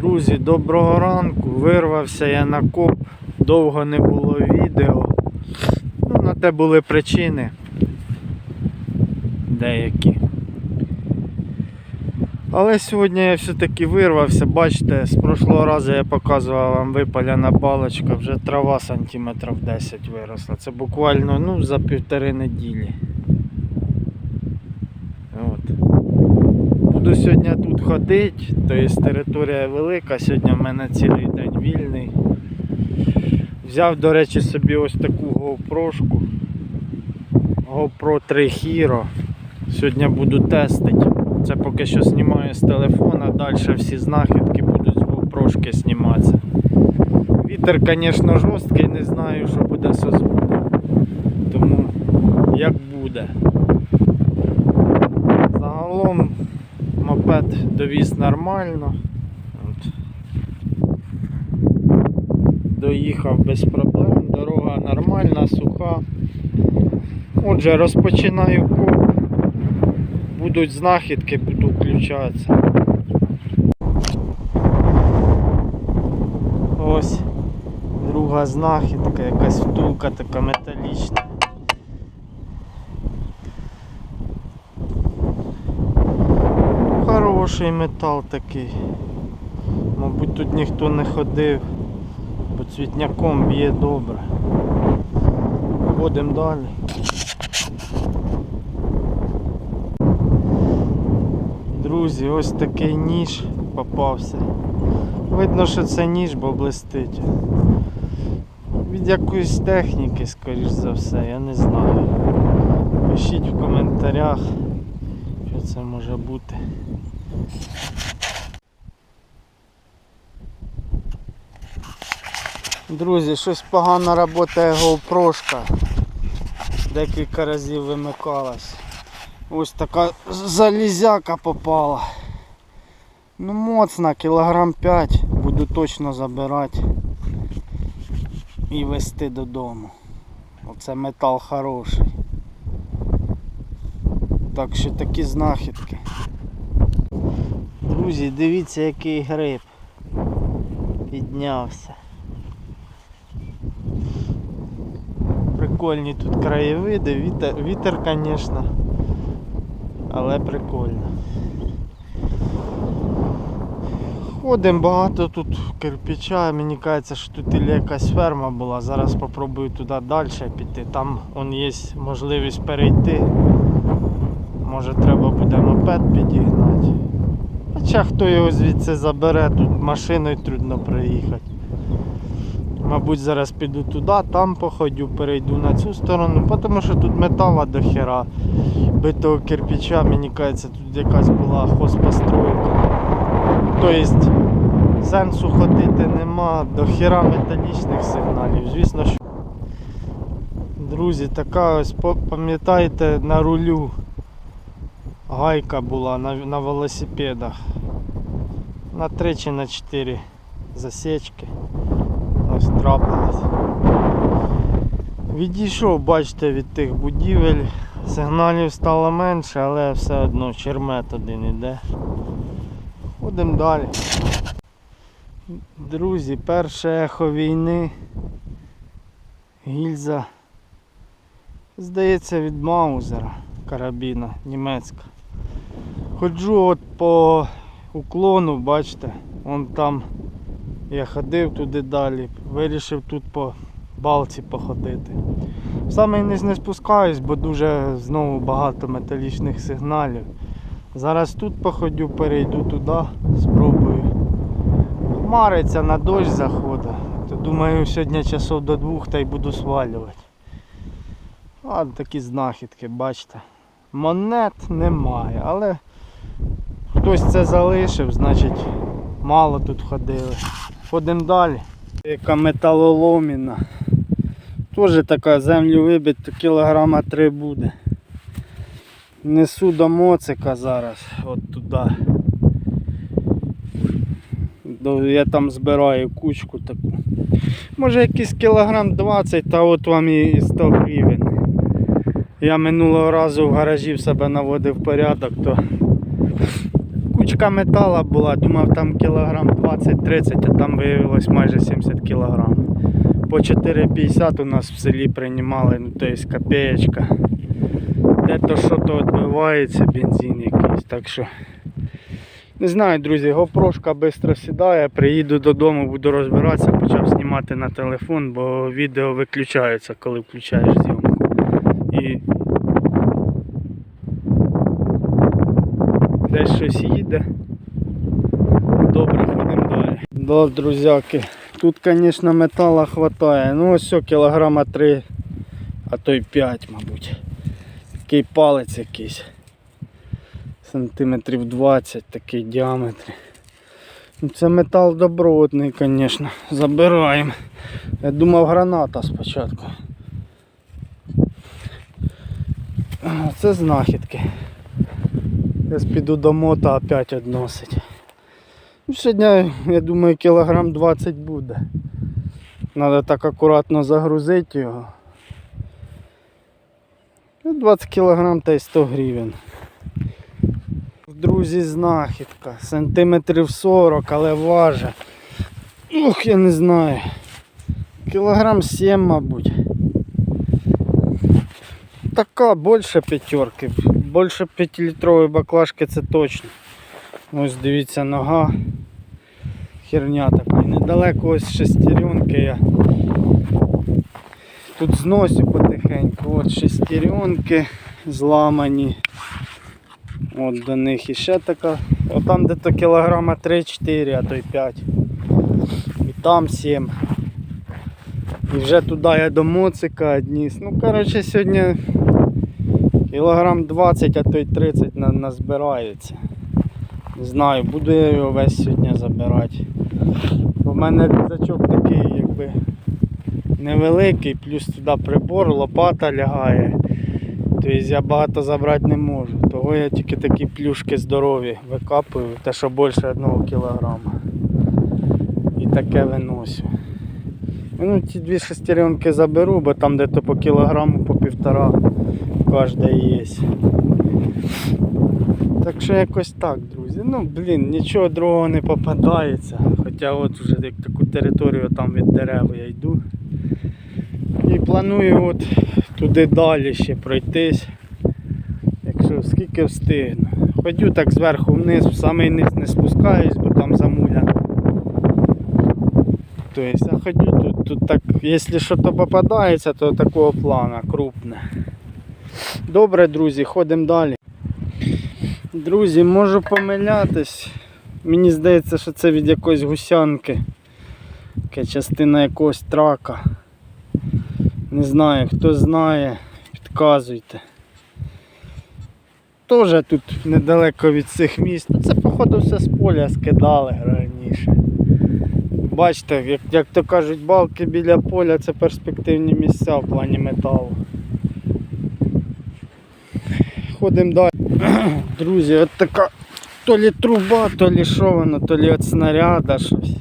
Друзі, доброго ранку. Вирвався я на коп. Довго не було відео. Ну, на те були причини. Деякі. Але сьогодні я все-таки вирвався. Бачите, з прошлого разу я показував вам випаляна балочка, вже трава сантиметрів 10 виросла. Це буквально ну, за півтори неділі. От. Буду сьогодні тут ходити, тобто територія велика, сьогодні в мене цілий день вільний. Взяв, до речі, собі ось таку GoPro. GoPro 3 Hero. Сьогодні буду тестити. Це поки що знімаю з телефона, далі всі знахідки будуть з GoPro зніматися. Вітер, звісно, жорсткий, не знаю, що буде зі звуком. Тому як буде. Загалом мопед довіз нормально. От. Доїхав без проблем, дорога нормальна, суха. Отже, розпочинаю коп. Будуть знахідки, буду включатися. Ось друга знахідка, якась втулка така металічна. Хороший метал такий. Мабуть, тут ніхто не ходив, бо цвітняком б'є добре. Ходимо далі. Друзі, ось такий ніж попався. Видно, що це ніж, бо блистить. Від якоїсь техніки, скоріш за все, я не знаю. Пишіть в коментарях, що це може бути. Друзі, щось погано працює GoPro. Декілька разів вимикалась. Ось така залізяка попала. Ну моцна, кілограм 5 буду точно забирати і везти додому. Оце метал хороший. Так що такі знахідки. Друзі, дивіться який гриб піднявся. Прикольні тут краєвиди, вітер, вітер, звісно, але прикольно. Ходимо багато тут кирпича, мені кажеться, що тут якась ферма була. Зараз спробую туди далі піти. Там он є можливість перейти. Може треба буде мопед підігнати. Хоча хто його звідси забере, тут машиною трудно приїхати. Мабуть, зараз піду туди, там походю, перейду на цю сторону, тому що тут метала до хера. Битого кирпича, мені кажеться, тут якась була хозпостройка. Тобто сенсу ходити нема, до хера металічних сигналів. Звісно, що. Друзі, така ось пам'ятаєте на рулю гайка була на, на велосипедах. На 3 чи на 4 засічки. Ось трапилось. Відійшов, бачите, від тих будівель. Сигналів стало менше, але все одно чермет один іде. Ходимо далі. Друзі, перше ехо війни. Гільза. Здається від Маузера карабіна німецька. Ходжу от по уклону, бачите, вон там я ходив туди далі, вирішив тут по балці походити. Самий низ не спускаюсь, бо дуже знову багато металічних сигналів. Зараз тут походю, перейду туди, спробую. Хмариться на дощ заходить. То думаю сьогодні часов до двох та й буду свалювати. А такі знахідки, бачите. Монет немає, але хтось це залишив, значить мало тут ходили. Ходимо далі. Яка металоломіна. Теж така землю вибити, кілограма три буде. Несу до моцика зараз, от туди. Я там збираю кучку таку. Може якийсь кілограм 20, та от вам і 100 гривень. Я минулого разу в гаражі в себе наводив порядок, то кучка метала була, думав там кілограм 20-30, а там виявилось майже 70 кілограм. По 4,50 у нас в селі приймали, ну то є копеечка. Де то що то відбивається, бензин якийсь. Так що не знаю, друзі, гопрошка швидко сідає, приїду додому, буду розбиратися, почав знімати на телефон, бо відео виключається, коли включаєш зйомку. І десь щось їде. Добре, ходимо далі. Да, друзяки, тут, звісно, металу хватає. Ну ось все, кілограма 3, а то й 5, мабуть. Такий палець якийсь. Сантиметрів 20 такий діаметр. Ну, Це метал добротний, звісно. Забираємо. Я думав граната спочатку. Це знахідки. Зараз піду до мота опять відносить. Ну, Сьогодні, я думаю, кілограм 20 буде. Треба так акуратно загрузити його. Ну, 20 кілограм та й 100 гривень. Друзі, знахідка. Сантиметрів 40, але важить. Ух, я не знаю. Кілограм 7, мабуть. Така більше п'ятерки. Більше 5-літрової баклажки це точно. Ось дивіться нога. Херня така. І недалеко ось шестеренки я. Тут зносю потихеньку. От шестеренки зламані. От до них іще така. От там де то кілограма 3-4, а то й 5. І там 7. І вже туди я до моцика одніс. Ну коротше сьогодні кілограм 20, а то й 30 на, назбирається. Не знаю, буду я його весь сьогодні забирати. У мене рюкзачок такий якби невеликий, плюс туди прибор, лопата лягає. Тобто я багато забрати не можу. Того я тільки такі плюшки здорові викапую, те що більше одного кілограма. І таке виносю. Ну, ті дві шестеренки заберу, бо там де-то по кілограму, по півтора кожна є. Так що якось так, друзі. Ну, блін, нічого другого не попадається. Хоча от вже як таку територію там від дерев я йду. І планую от туди далі ще пройтись. Якщо скільки встигну. Ходю так зверху вниз, в самий низ не спускаюсь, бо там замуляно. Тобто, я ходю тут, тут так, якщо щось попадається, то такого плана крупне. Добре, друзі, ходимо далі. Друзі, можу помилятись. Мені здається, що це від якоїсь гусянки. Яка частина якогось трака. Не знаю, хто знає, підказуйте. Тоже тут недалеко від цих міст. Ну, Це походу все з поля скидали раніше. Бачите, як, як то кажуть, балки біля поля це перспективні місця в плані металу. Ходимо далі. Друзі, от така то лі труба, то лі що воно, то лі від снаряда щось.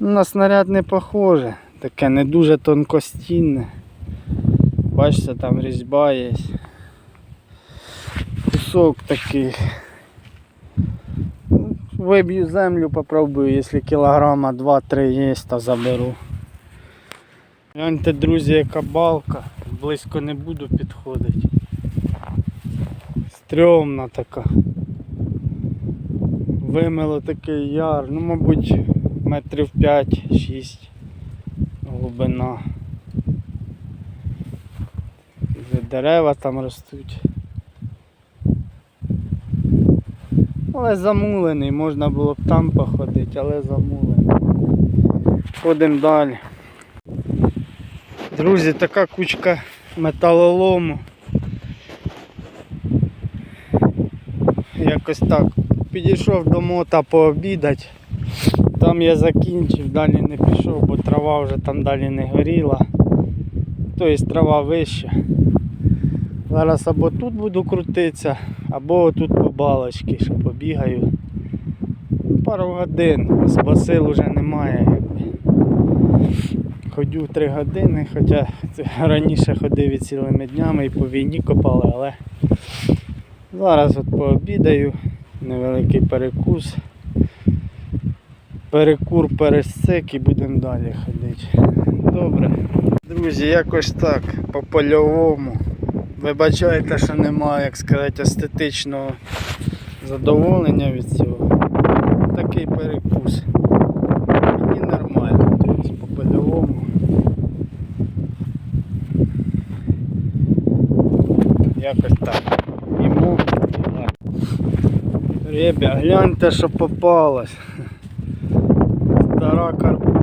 На снаряд не похоже, таке не дуже тонкостінне. Бачите, там різьба є. Кусок такий. Виб'ю землю, попробую, якщо кілограма 2-3 є, то заберу. Гляньте, друзі, яка балка. Близько не буду підходити. Стрьомна така. Вимило такий яр, ну мабуть метрів 5-6 глибина. Дерева там ростуть. Але замулений, можна було б там походити, але замулений. Ходимо далі. Друзі, така кучка металолому. Якось так. Підійшов до мота пообідати. Там я закінчив, далі не пішов, бо трава вже там далі не горіла. Тобто трава вища. Зараз або тут буду крутитися, або тут по балочці, що побігаю. Пару годин, з басил вже немає. Ходю 3 години, хоча раніше ходив і цілими днями і по війні копали, але зараз от пообідаю, невеликий перекус. Перекур пересцик і будемо далі ходити. Добре. Друзі, якось так, по польовому. Вибачайте, що немає, як сказати, естетичного задоволення від цього. Такий перекус. Мені нормально, тобто по польовому. Якось так. Йому. Ребя, гляньте, що попалось. Стара карпуха.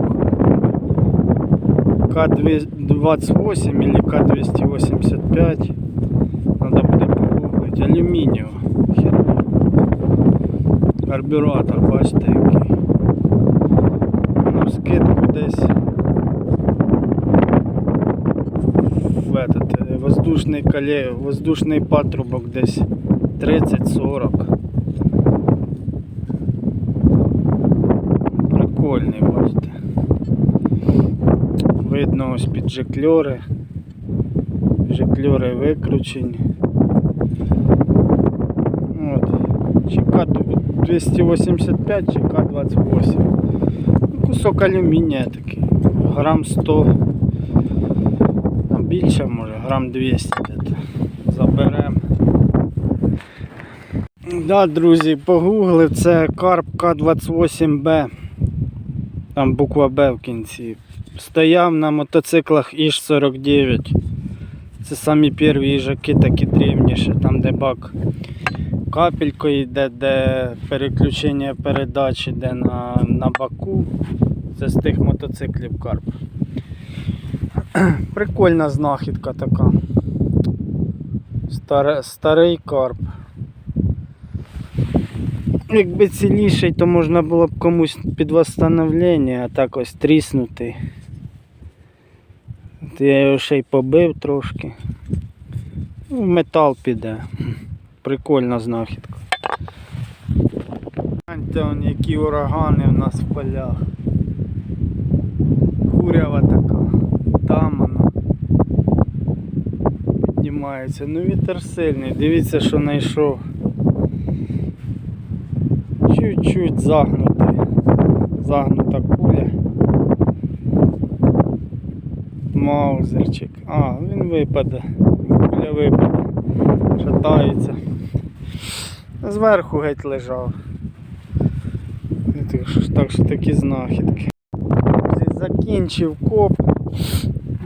К-28 или К-285. Надо буде погуглить. Алюмінієва. Херня. Карбюратор, бачите який. На скидку десь в этот, е, воздушний коле, воздушний патрубок десь 30-40. Прикольний, бачите. Видно ось під жикльори. Жикльори викручені. От. Чи К285 чи К28. Ну, Кусок алюмінія такий. Грам 100. Ну, більше може, грам 200 десь. Заберемо. Да, друзі, погуглив, це карп К28Б. Там буква Б в кінці. Стояв на мотоциклах Іж-49. Це самі перші їжаки, такі древніші, там де бак капелькою йде, де переключення передач йде на, на баку. Це з тих мотоциклів карп. Прикольна знахідка така. Старе, старий карп. Якби ціліший, то можна було б комусь під восстановлення, а так ось тріснутий. От Я його ще й побив трошки. Ну, метал піде. Прикольна знахідка. Гляньте, он, які урагани в нас в полях. Курява така. Там вона. Піднімається. Ну вітер сильний. Дивіться, що знайшов. Чуть-чуть загнутий. Загнута куля. Маузерчик. А, він випаде. Куля випаде. Шатається. Зверху геть лежав. Так що такі знахідки. Закінчив коп.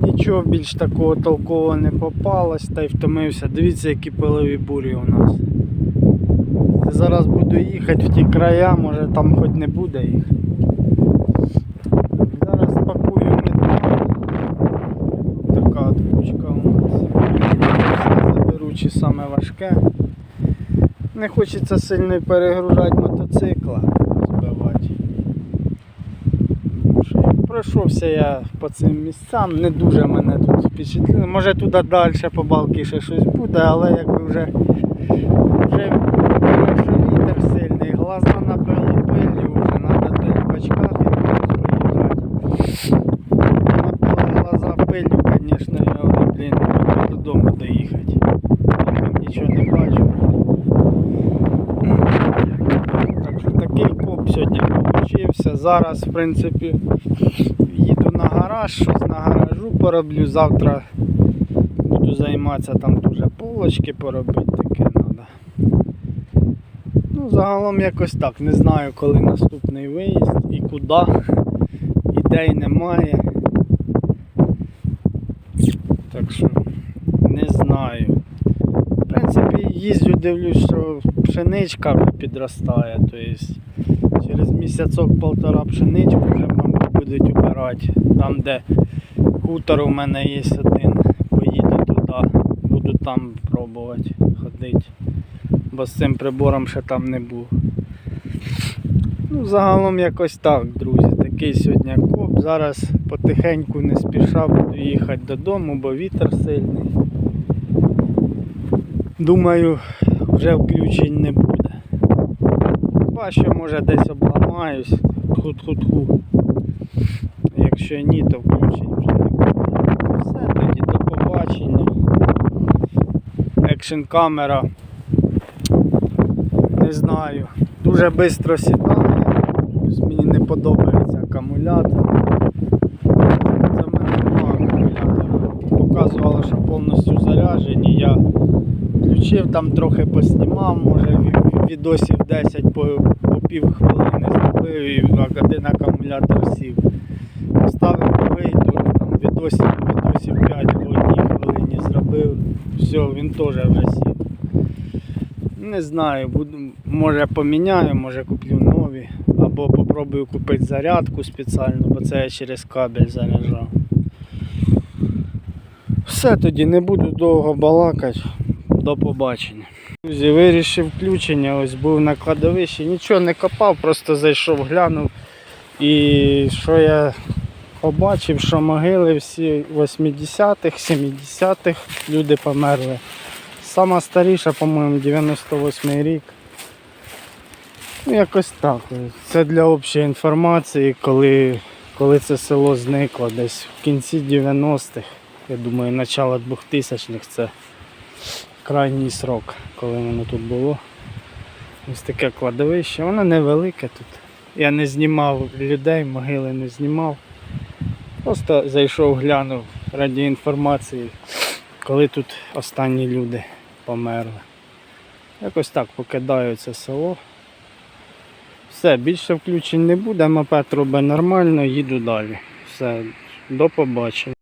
Нічого більш такого толкового не попалось, та й втомився. Дивіться, які пилові бурі у нас. Зараз буду їхати в ті края, може там хоч не буде їх. Зараз пакую метал. Така от кучка у нас. Все заберу чи саме важке. Не хочеться сильно перегружати мотоцикла, збивати. Пройшовся я по цим місцям, не дуже мене тут впечатлило. Може туди далі по балки ще щось буде, але якби вже думаю, що вітер сильний, глаза набили пилі, вже треба то в очках якось поїхати. Набили глаза пилю, звісно, я вже, блін, треба додому доїхати. Там нічого не бачу. Так що такий коп сьогодні получився. Зараз, в принципі, їду на гараж, щось на гаражу пороблю. Завтра буду займатися там дуже полочки поробити, таке треба. Ну, загалом якось так. Не знаю, коли наступний виїзд і куди. Ідей немає. Так що не знаю. В принципі, їздю, дивлюсь, що пшеничка підростає. Тобто через місяцок-полтора пшеничку вже мабуть, будуть убирати. Там, де хутор у мене є один, поїду туди, буду там пробувати ходити. Бо з цим прибором ще там не був. Ну, загалом якось так, друзі. Такий сьогодні коп. Зараз потихеньку не спіша буду їхати додому, бо вітер сильний. Думаю, вже включень не буде. Хіба що може десь обламаюсь. Тху-тху-тху. Якщо ні, то включень вже не буде. Все, тоді до побачення. Екшн камера. Не знаю. Дуже швидко сідає. Мені не подобається акумулятор. Це в мене два акумулятора. Показувало, що повністю заряджені. Я включив там трохи поснімав, може відосів 10 по, по пів хвилини зробив і один акумулятор сів. Поставив новий, теж там відосів, відосів 5 по одній хвилині зробив. Все, він теж вже сів. Не знаю, буду, може поміняю, може куплю нові. Або попробую купити зарядку спеціальну, бо це я через кабель заряджав. Все тоді не буду довго балакати. До побачення. Друзі, вирішив включення, ось був на кладовищі, нічого не копав, просто зайшов, глянув. І що я побачив, що могили всі 80-х, 70-х люди померли. Сама старіша, по-моєму, 98 рік. Ну, якось так. Це для общої інформації, коли, коли це село зникло десь в кінці 90-х. Я думаю, начало 2000-х це крайній срок, коли воно тут було. Ось таке кладовище. Воно невелике тут. Я не знімав людей, могили не знімав. Просто зайшов, глянув раді інформації, коли тут останні люди померли. Якось так покидаю це село. Все, більше включень не буде, мопед робить нормально, їду далі. Все, до побачення.